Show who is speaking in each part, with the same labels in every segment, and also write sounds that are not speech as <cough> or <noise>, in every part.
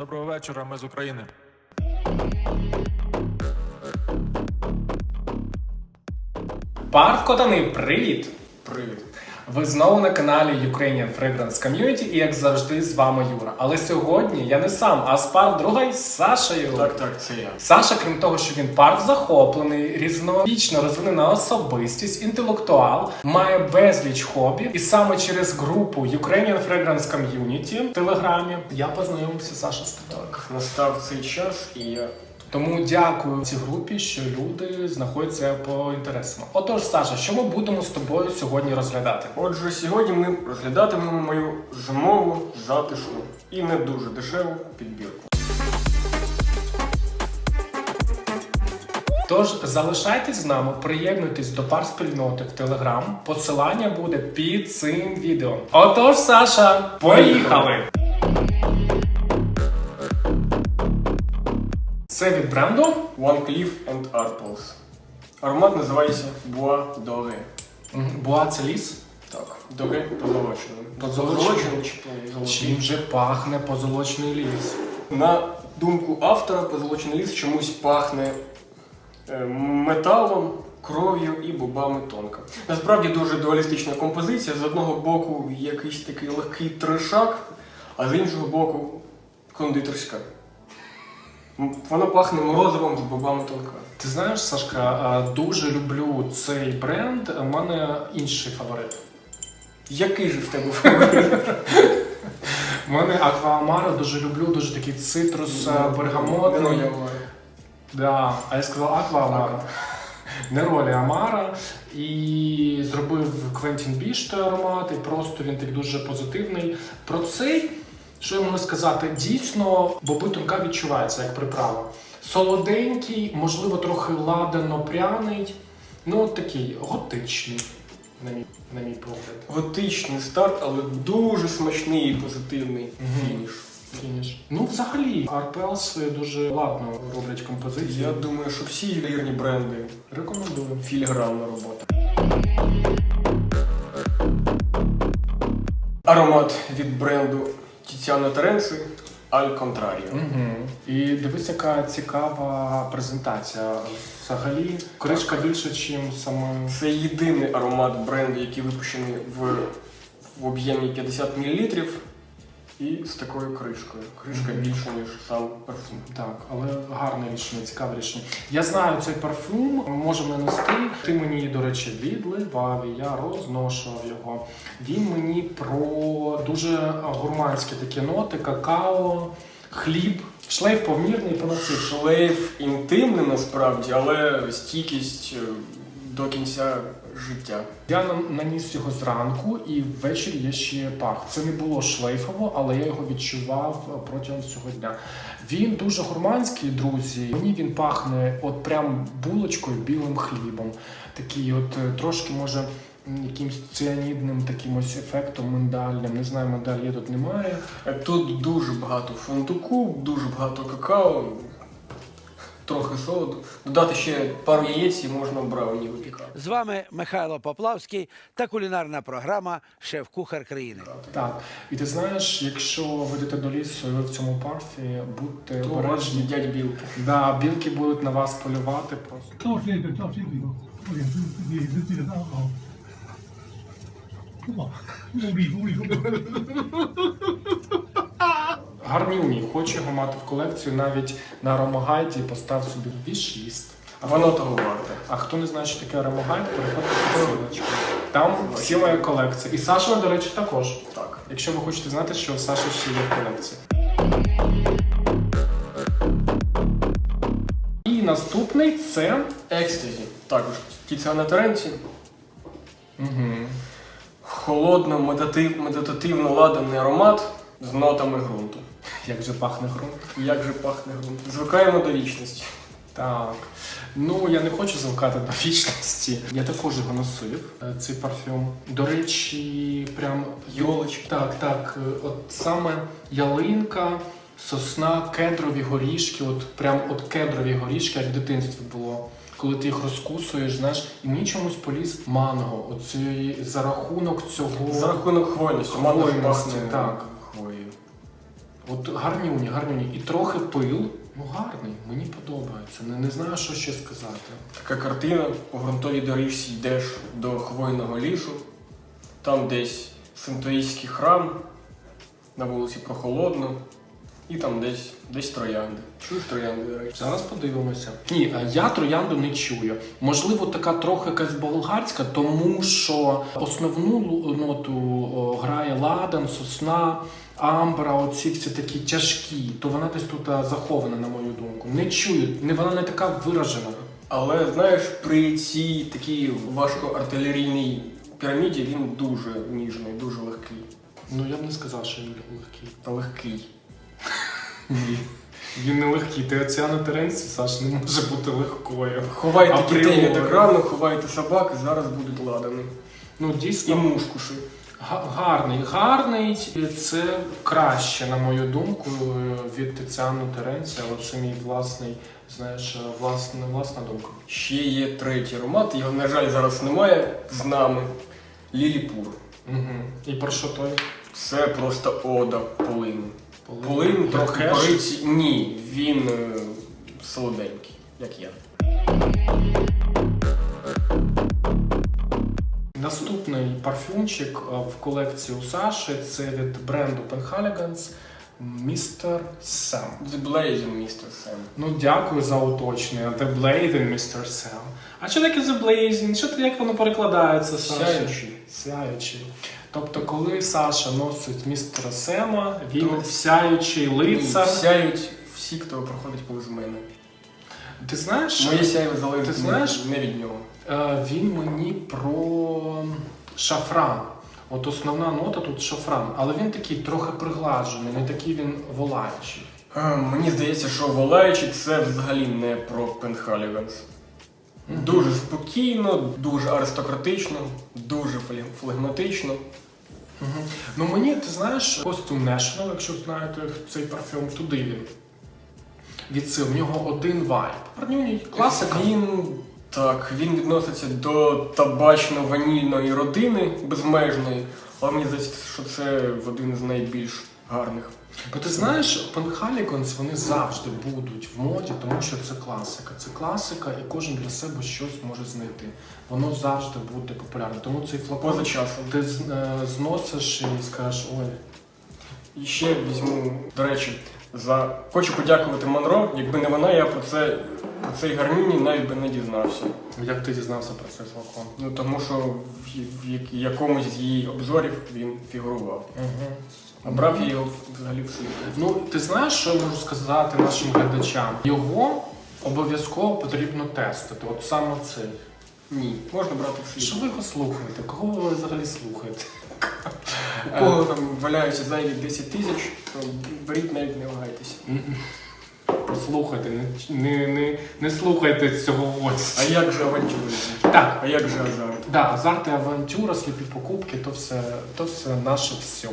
Speaker 1: Доброго вечора, ми з України.
Speaker 2: Парк Котани, привіт!
Speaker 3: Привіт.
Speaker 2: Ви знову на каналі Ukrainian Fragrance Community і як завжди з вами Юра. Але сьогодні я не сам, а з парк друга із Сашею.
Speaker 3: Так, так, це я.
Speaker 2: Саша, крім того, що він парк захоплений, різновічно розвинена особистість, інтелектуал, має безліч хобі, і саме через групу Ukrainian Fragrance Community в Телеграмі я познайомився Саша з тобою.
Speaker 3: Так, настав цей час, і я
Speaker 2: Тому дякую цій групі, що люди знаходяться по інтересам. Отож, Саша, що ми будемо з тобою сьогодні розглядати?
Speaker 3: Отже, сьогодні ми розглядатимемо мою зимову, затишну і не дуже дешеву підбірку.
Speaker 2: Тож залишайтесь з нами, приєднуйтесь до пар спільноти в Телеграм. Посилання буде під цим відео. Отож, Саша, поїхали! Це від бренду.
Speaker 3: One Cliff and Arpels. Аромат називається Bois Doré.
Speaker 2: Буа це ліс.
Speaker 3: Так, Doré позолочений.
Speaker 2: Позолочений?
Speaker 3: Чи позолочений?
Speaker 2: Чим же пахне позолочений ліс?
Speaker 3: На думку автора, позолочений ліс чомусь пахне е, металом, кров'ю і бобами тонко. Насправді дуже дуалістична композиція. З одного боку якийсь такий легкий трешак, а з іншого боку кондитерська. Воно пахне морозивом з бобами тонка.
Speaker 2: Ти знаєш, Сашка, дуже люблю цей бренд. У мене інший фаворит.
Speaker 3: Який же в тебе фаворит?
Speaker 2: У мене Акваамара дуже люблю, дуже такий цитрус.
Speaker 3: Ну, я маю.
Speaker 2: Да, а я сказав Аква Амара. Не ролі Амара. І зробив Квентін Біш той аромат, і просто він так дуже позитивний. Про цей, що я можу сказати, дійсно боби тонка відчувається як приправа. Солоденький, можливо, трохи ладано-пряний. Ну, от такий готичний, на мій, на мій погляд.
Speaker 3: Готичний старт, але дуже смачний і позитивний фініш.
Speaker 2: Фініш. Ну, взагалі, Арпелс дуже ладно роблять композиції.
Speaker 3: Я думаю, що всі ювелірні бренди
Speaker 2: Рекомендую.
Speaker 3: філігранна робота. Аромат від бренду Тіціано Теренци Аль Контраріо.
Speaker 2: Угу. І дивись, яка цікава презентація. Взагалі, кришка більше, ніж саме.
Speaker 3: Це єдиний аромат бренду, який випущений в, в об'ємі 50 мл і з такою кришкою. Кришка
Speaker 2: Мгм.
Speaker 3: більша, ніж сам парфум.
Speaker 2: Так, але гарне рішення, цікаве рішення. Я знаю цей парфюм, можемо нанести. Ти мені, до речі, відливав, і я розношував його. Він мені про дуже гурманські такі ноти, какао, хліб, шлейф повмірний поносив.
Speaker 3: Шлейф інтимний насправді, але стійкість е, до кінця життя.
Speaker 2: Я наніс його зранку і ввечері я ще пах. Це не було шлейфово, але я його відчував протягом всього дня. Він дуже гурманський, друзі. Мені він пахне от прям булочкою, білим хлібом. Такий, от е, трошки може. Якимсь ціанідним таким ось ефектом миндальним. Не знаю, миндаль є тут немає.
Speaker 3: Е, Тут дуже багато фундуку, дуже багато какао, трохи солоду. Додати ще пару яєць і можна брауні випікати.
Speaker 4: З вами Михайло Поплавський та кулінарна програма Шеф-Кухар країни.
Speaker 2: Так, і ти знаєш, якщо ви йдете до лісу і ви в цьому парфі, будьте
Speaker 3: То вас
Speaker 2: обережні.
Speaker 3: їдять білки.
Speaker 2: Да, білки будуть на вас полювати просто.
Speaker 5: 到这个到这里头，我也是自己也是记得当好。哇，努力努力 努力！
Speaker 2: Гарнюні, хочу його мати в колекцію навіть на Ромагайді постав собі вішліст. А
Speaker 3: Воно того варте.
Speaker 2: А хто не знає, що таке Ромагайд, переходьте по ссылочку. Там всі моя колекція. І Саша, до речі, також.
Speaker 3: Так.
Speaker 2: Якщо ви хочете знати, що в Саші ще є в колекції. І наступний це.
Speaker 3: Екстазі. Також Тіціана Теренці.
Speaker 2: Угу.
Speaker 3: Холодно, медитатив, медитативно ладаний аромат з нотами ґрунту.
Speaker 2: Як же пахне ґрунт.
Speaker 3: Як же пахне ґрунт? Звикаємо до вічності.
Speaker 2: Так. Ну, я не хочу звикати до вічності. Я також його носив, е, цей парфюм. До речі, прям
Speaker 3: Йолочки.
Speaker 2: Так, так. е, От саме ялинка, сосна, кедрові горішки, от прям от кедрові горішки, як в дитинстві було. Коли ти їх розкусуєш, знаєш, і мені чомусь поліз манго. Оці за рахунок цього.
Speaker 3: За рахунок хвойності. Манго пахне
Speaker 2: так. От гарнюні, гарнюні. І трохи пил. Ну гарний, мені подобається. Не, не знаю, що ще сказати.
Speaker 3: Така картина, по грунтовій доріжці йдеш до хвойного лісу, там десь синтоїстський храм, на вулиці прохолодно, і там десь, десь троянди. Чуєш троянди, до речі?
Speaker 2: Зараз подивимося. Ні, я троянду не чую. Можливо, така трохи якась болгарська, тому що основну ноту грає ладан, сосна, амбра, оці всі такі тяжкі, то вона десь тут захована, на мою думку. Не чую, не вона не така виражена.
Speaker 3: Але знаєш, при цій такій важкоартилерійній піраміді він дуже ніжний, дуже легкий.
Speaker 2: Ну я б не сказав, що він легкий.
Speaker 3: Та легкий.
Speaker 2: Ні. Він не легкий. Теоціана Теренці, Саш, не може бути легкою.
Speaker 3: Ховайте
Speaker 2: Апріорі.
Speaker 3: дітей від екрану, ховайте собак, зараз будуть ладани.
Speaker 2: Ну
Speaker 3: І
Speaker 2: дійсно
Speaker 3: мушкуши.
Speaker 2: га- гарний. Гарний це краще, на мою думку, від Тетяни Теренці, але це мій власний, знаєш, власна, власна думка.
Speaker 3: Ще є третій аромат, його, на жаль, зараз немає з нами. Ліліпур.
Speaker 2: Угу. І про що той?
Speaker 3: Це просто ода полину.
Speaker 2: Полин.
Speaker 3: Трохи кориці. Ні, він е, солоденький, як я.
Speaker 2: Наступний парфюмчик е, в колекції у Саші це від бренду Penhaligans Mr. Sam.
Speaker 3: The Blazing, містер Сем.
Speaker 2: Ну, дякую за уточнення. The Blazing, Mr. Sam. А що таке The Blazing? Що ти- як воно перекладається, Саша?
Speaker 3: Сяючий.
Speaker 2: Сяючий. Тобто, коли Саша носить містера Сема, він
Speaker 3: То-
Speaker 2: сяючий лицар.
Speaker 3: Сяють всі, хто проходить повз мене.
Speaker 2: Ти знаєш,
Speaker 3: Моє сяйво залежить
Speaker 2: Ти знаєш?
Speaker 3: не від нього.
Speaker 2: е, він мені про шафран. От основна нота тут шафран, але він такий трохи приглажений, не такий він волаючий.
Speaker 3: Е, Мені здається, що волаючи це взагалі не про Пенхаліганс. Дуже спокійно, дуже аристократично, дуже флегматично.
Speaker 2: Ну мені, ти знаєш, Costume National, якщо знаєте цей парфюм, туди він. Відсил, в нього один вайб. Парнюній, класика.
Speaker 3: Він так, він відноситься до табачно-ванільної родини безмежної, але мені здається, що це один з найбільш гарних.
Speaker 2: Бо ти знаєш, Панхаліконс вони завжди будуть в моді, тому що це класика. Це класика, і кожен для себе щось може знайти. Воно завжди буде популярне. Тому цей флакон
Speaker 3: Поза часом.
Speaker 2: ти з- е, зносиш і скажеш, ой,
Speaker 3: І ще візьму, до речі, за хочу подякувати Монро. Якби не вона, я про це про цей гарміні навіть би не дізнався.
Speaker 2: як ти дізнався про цей флакон?
Speaker 3: Ну тому що в, в якомусь з її обзорів він фігурував.
Speaker 2: Угу.
Speaker 3: А брав я його взагалі в слід.
Speaker 2: Ну, ти знаєш, що я можу сказати нашим глядачам? Його обов'язково потрібно тестити. От саме цей.
Speaker 3: Ні, можна брати в
Speaker 2: Що ви його слухаєте? Кого ви взагалі слухаєте? <laughs>
Speaker 3: У кого там валяються зайві 10 тисяч, то беріть навіть не вагайтеся.
Speaker 2: Слухайте, не, не, не, не слухайте цього
Speaker 3: А як же авантюризм?
Speaker 2: Так,
Speaker 3: А як же азарт?
Speaker 2: да, азарт і авантюра, сліпі покупки, то все, то все наше все.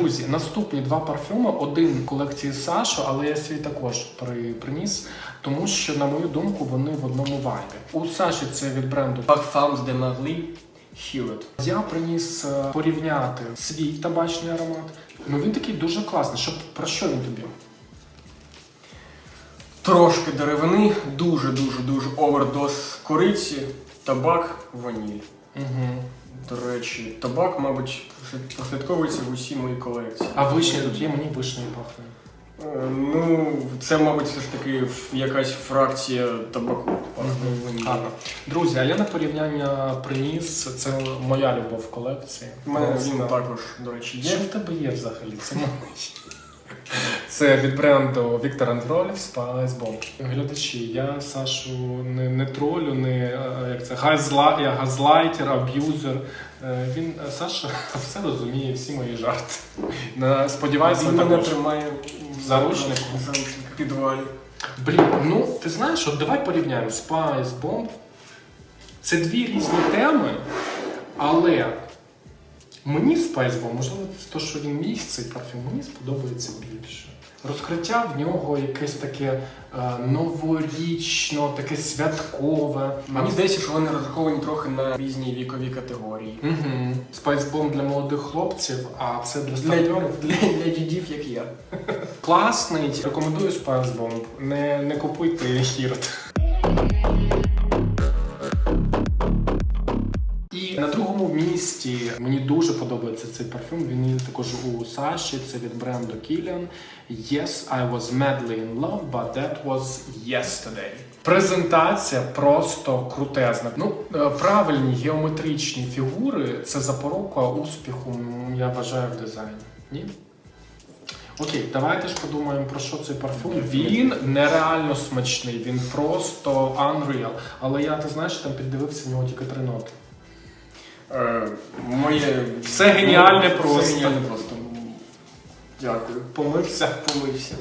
Speaker 2: Друзі, наступні два парфюми. Один колекції Сашу, але я свій також при, приніс, тому що, на мою думку, вони в одному вайбі. У Саші це від бренду
Speaker 3: Parfums de Marly Hewitt.
Speaker 2: Я приніс е, порівняти свій табачний аромат. Ну він такий дуже класний. Що, про що він тобі?
Speaker 3: Трошки деревини, дуже-дуже-дуже овердоз кориці, табак, ваніль.
Speaker 2: Угу.
Speaker 3: До речі, табак, мабуть, прослідковується в усій моїй колекції.
Speaker 2: А вишня тут є, мені вишнею пахне.
Speaker 3: Е, Ну, це, мабуть, все ж таки якась фракція табаку. ваніллю.
Speaker 2: Гарно. Друзі, а я на порівняння приніс. Це моя любов в колекції.
Speaker 3: У мене
Speaker 2: Просто-
Speaker 3: він також, до речі,
Speaker 2: Що
Speaker 3: є.
Speaker 2: в тебе є взагалі? Це моє. Це від бренду Віктор Андролів Bomb. Глядачі, я Сашу не, не тролю, не е, як це газла, я газлайтер, аб'юзер. Е, Він е, Саша <laughs> все розуміє, всі мої жарти. На- Сподіваюся,
Speaker 3: Він мене тримає
Speaker 2: В заручнику?
Speaker 3: В заручнику, в підвалі.
Speaker 2: Блін, ну ти знаєш, от давай порівняємо Spice Bomb. Це дві різні теми, але мені Bomb, можливо, те, що він міг цей парфюм, мені сподобається більше. Розкриття в нього якесь таке е, новорічно, таке святкове.
Speaker 3: Мені здається, що вони розраховані трохи на різні вікові категорії.
Speaker 2: Угу. Спайсбом для молодих хлопців, а це для
Speaker 3: Для, для, для дідів, як я.
Speaker 2: Класний. Рекомендую Спайсбом. Не, не купуйте хірт. Місці мені дуже подобається цей парфюм. Він також у Саші. Це від бренду Kilian. Yes, I was madly in love, but that was yesterday. Презентація просто крутезна. Ну, е, правильні геометричні фігури це запорука успіху, я вважаю, в дизайні. Ні? Окей, давайте ж подумаємо про що цей парфюм. Він нереально смачний, він просто unreal. Але я, ти знаєш, там піддивився в нього тільки три ноти.
Speaker 3: Е, моє...
Speaker 2: Все геніальне
Speaker 3: Все
Speaker 2: просто.
Speaker 3: геніальне просто. Дякую.
Speaker 2: Помився.
Speaker 3: Помився.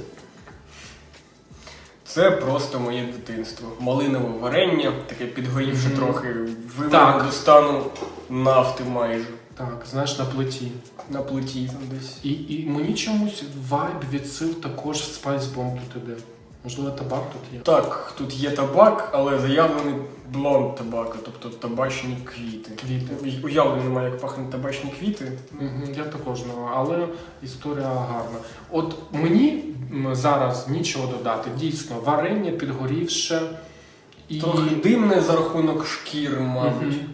Speaker 3: Це просто моє дитинство. Малинове варення, таке підгорівши
Speaker 2: Мгм.
Speaker 3: трохи, виведене
Speaker 2: Так.
Speaker 3: до стану нафти майже.
Speaker 2: Так, знаєш, на плиті.
Speaker 3: На плиті десь.
Speaker 2: І, і мені чомусь вайб від сил також в Bomb тут іде. Можливо, табак тут є.
Speaker 3: Так, тут є табак, але заявлений блонд табака, тобто табачні квіти.
Speaker 2: Квіти.
Speaker 3: Уявлення немає, як пахнуть табачні квіти.
Speaker 2: Мгм, Я також не маю, але історія гарна. От мені зараз нічого додати. Дійсно, варення підгорівше і
Speaker 3: Трохи димне за рахунок шкір, мабуть.
Speaker 2: Мгм.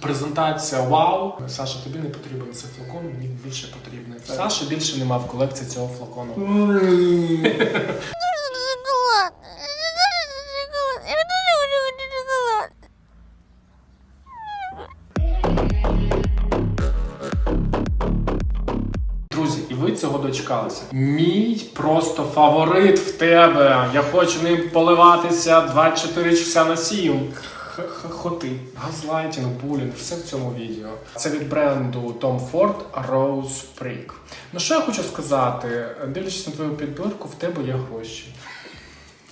Speaker 2: презентація вау. Саша, тобі не потрібен цей флакон, мені більше потрібний. Саша більше нема в колекції цього флакону. <laughs> дочекалися. Мій просто фаворит в тебе. Я хочу ним поливатися 24 часа на 7.
Speaker 3: Хоти.
Speaker 2: Газлайтінг, булінг, все в цьому відео. Це від бренду Tom Ford Rose Prick. Ну що я хочу сказати, дивлячись на твою підбірку, в тебе є гроші.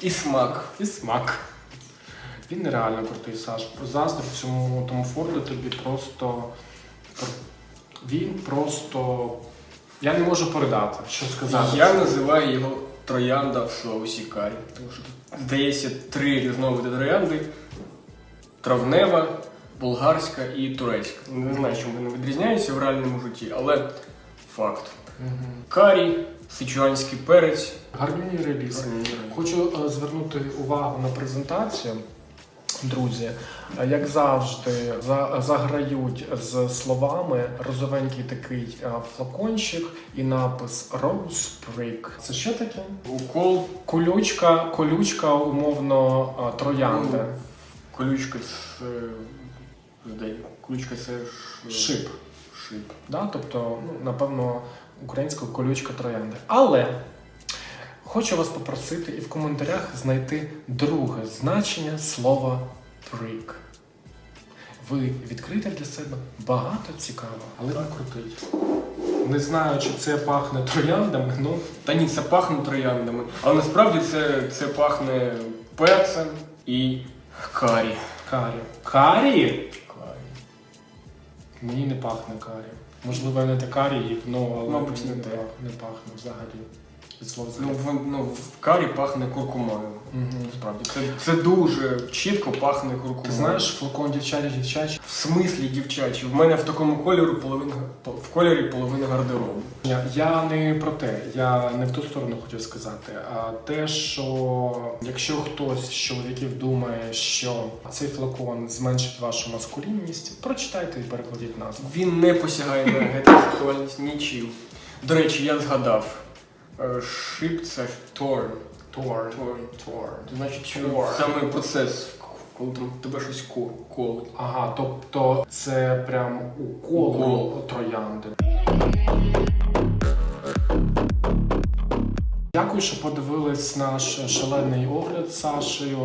Speaker 3: І смак.
Speaker 2: І смак. Він нереально крутий, Саш. Заздрю цьому Тому Форду тобі просто. Він просто. Я не можу передати, що сказати.
Speaker 3: Я називаю його троянда в соусі карі. Тому що тут, здається, три різновиди троянди: травнева, болгарська і турецька. Не знаю, чим вони відрізняються в реальному житті, але факт. Карі, сичуанський перець.
Speaker 2: Гарний реліз. Хочу е, звернути увагу на презентацію. Друзі, Е, як завжди, за- заграють з словами розовенький такий е, флакончик і напис Rose Prick. Це що таке?
Speaker 3: Укол,
Speaker 2: Колючка, колючка, умовно, е, троянди.
Speaker 3: Ну, колючка це. Колючка це.
Speaker 2: Шип.
Speaker 3: Шип.
Speaker 2: Да? Тобто, ну, напевно, українською колючка троянди. Але хочу вас попросити і в коментарях знайти друге значення слова prick. Ви відкрите для себе багато цікавого, але не крутий. Не знаю, чи це пахне трояндами, ну
Speaker 3: Та ні, це пахне трояндами. Але насправді це, це пахне перцем і карі.
Speaker 2: карі. Карі?
Speaker 3: Карі.
Speaker 2: Мені не пахне карі. Можливо, не те карі ну але
Speaker 3: Мабуть, не
Speaker 2: пах- не пахне взагалі. Від слова
Speaker 3: Ну, в, ну, в карі пахне куркумою. Насправді. Це, це дуже чітко пахне куркумою.
Speaker 2: Ти знаєш, флакон дівчачий дівчачий.
Speaker 3: В смислі, дівчачі, в мене в такому кольорі половина в кольорі половина гардеробу.
Speaker 2: Я, я не про те, я не в ту сторону хотів сказати. А те, що якщо хтось з чоловіків думає, що цей флакон зменшить вашу маскулінність, прочитайте і перекладіть назву.
Speaker 3: Він не посягає на гетеросексуальність нічим. До речі, я згадав. Е, Шип це тор.
Speaker 2: Тор.
Speaker 3: Тор.
Speaker 2: Тор.
Speaker 3: Значить, саме процес, коли там тебе щось ко- колить.
Speaker 2: Ага, тобто це прям укол
Speaker 3: Укол.
Speaker 2: троянди. Дякую, що подивились наш шалений огляд з Сашею.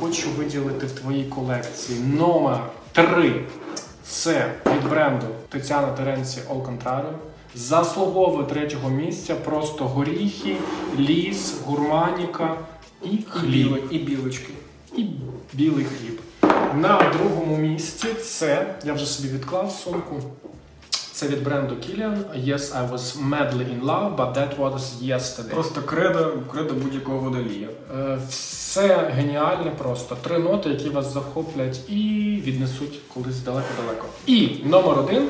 Speaker 2: Хочу виділити в твоїй колекції номер 3. Це від бренду Тетяна Теренці All Contrario. Заслуговує третього місця просто горіхи, ліс, гурманіка і хліб
Speaker 3: І білочки.
Speaker 2: і білий хліб. На другому місці це, я вже собі відклав сумку. Це від бренду Kilian. Yes, I was madly in love, but that was yesterday.
Speaker 3: Просто кредо, кредо будь-якого водолія.
Speaker 2: Е, Все геніальне просто. Три ноти, які вас захоплять і віднесуть кудись далеко-далеко. І номер один.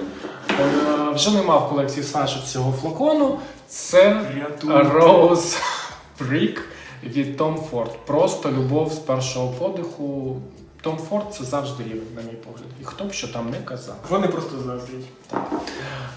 Speaker 2: е, Вже нема в колекції Саші цього флакону. Це. Rose Brick від Tom Ford. Просто любов з першого подиху. Tom Ford це завжди рівень, на мій погляд. І хто б що там не казав.
Speaker 3: Вони просто заздрять.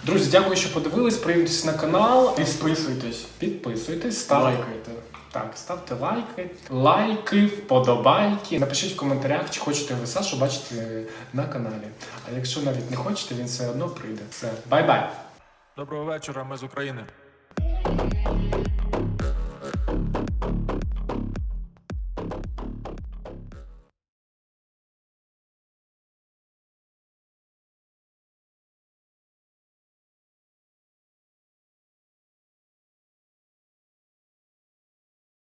Speaker 2: Друзі, дякую, що подивились. Приєднуйтесь на канал.
Speaker 3: Підписуйтесь,
Speaker 2: Підписуйтесь, ставте
Speaker 3: лайкайте.
Speaker 2: Так, ставте лайки, лайки, вподобайки. Напишіть в коментарях, чи хочете ви Сашу бачити на каналі. А якщо навіть не хочете, він все одно прийде. Все, бай-бай!
Speaker 6: Доброго вечора, ми з України.